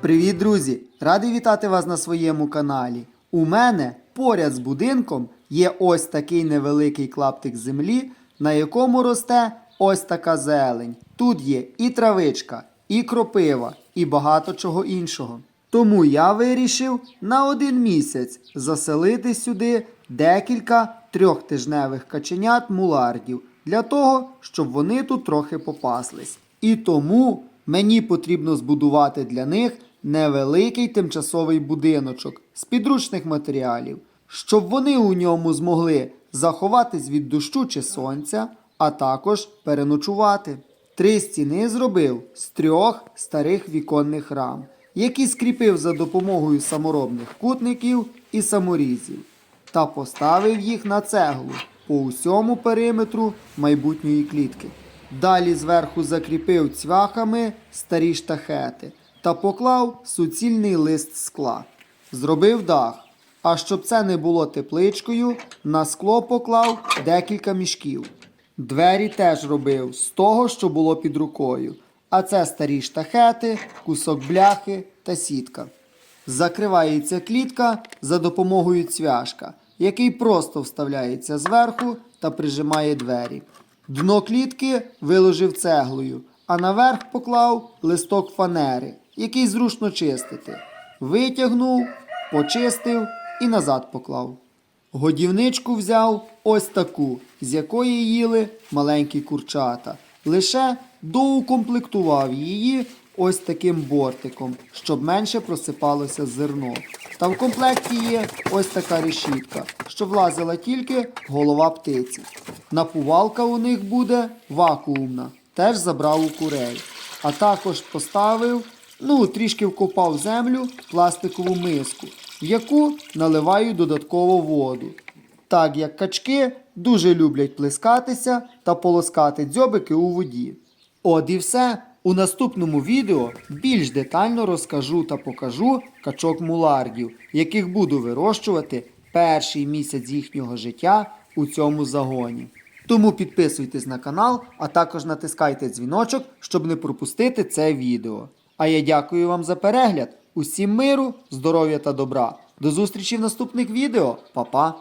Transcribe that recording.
Привіт, друзі! Радий вітати вас на своєму каналі. У мене поряд з будинком є ось такий невеликий клаптик землі, на якому росте ось така зелень. Тут є і травичка, і кропива, і багато чого іншого. Тому я вирішив на один місяць заселити сюди декілька трьохтижневих каченят мулардів для того, щоб вони тут трохи попаслись. І тому мені потрібно збудувати для них невеликий тимчасовий будиночок з підручних матеріалів, щоб вони у ньому змогли заховатись від дощу чи сонця, а також переночувати. Три стіни зробив з трьох старих віконних рам, які скріпив за допомогою саморобних кутників і саморізів, та поставив їх на цеглу по усьому периметру майбутньої клітки. Далі зверху закріпив цвяхами старі штахети та поклав суцільний лист скла. Зробив дах. А щоб це не було тепличкою, на скло поклав декілька мішків. Двері теж робив з того, що було під рукою. А це старі штахети, кусок бляхи та сітка. Закривається клітка за допомогою цвяшка, який просто вставляється зверху та прижимає двері. Дно клітки виложив цеглою, а наверх поклав листок фанери, який зручно чистити. Витягнув, почистив і назад поклав. Годівничку взяв ось таку, з якої їли маленькі курчата. Лише доукомплектував її ось таким бортиком, щоб менше просипалося зерно. Та в комплекті є ось така решітка, що влазила тільки голова птиці. Напувалка у них буде вакуумна, теж забрав у курей. А також поставив, ну, трішки вкопав в землю пластикову миску, в яку наливаю додатково воду. Так як качки дуже люблять плескатися та полоскати дзьобики у воді. От і все. У наступному відео більш детально розкажу та покажу качок мулардів, яких буду вирощувати перший місяць їхнього життя у цьому загоні. Тому підписуйтесь на канал, а також натискайте дзвіночок, щоб не пропустити це відео. А я дякую вам за перегляд. Усім миру, здоров'я та добра. До зустрічі в наступних відео. Па-па!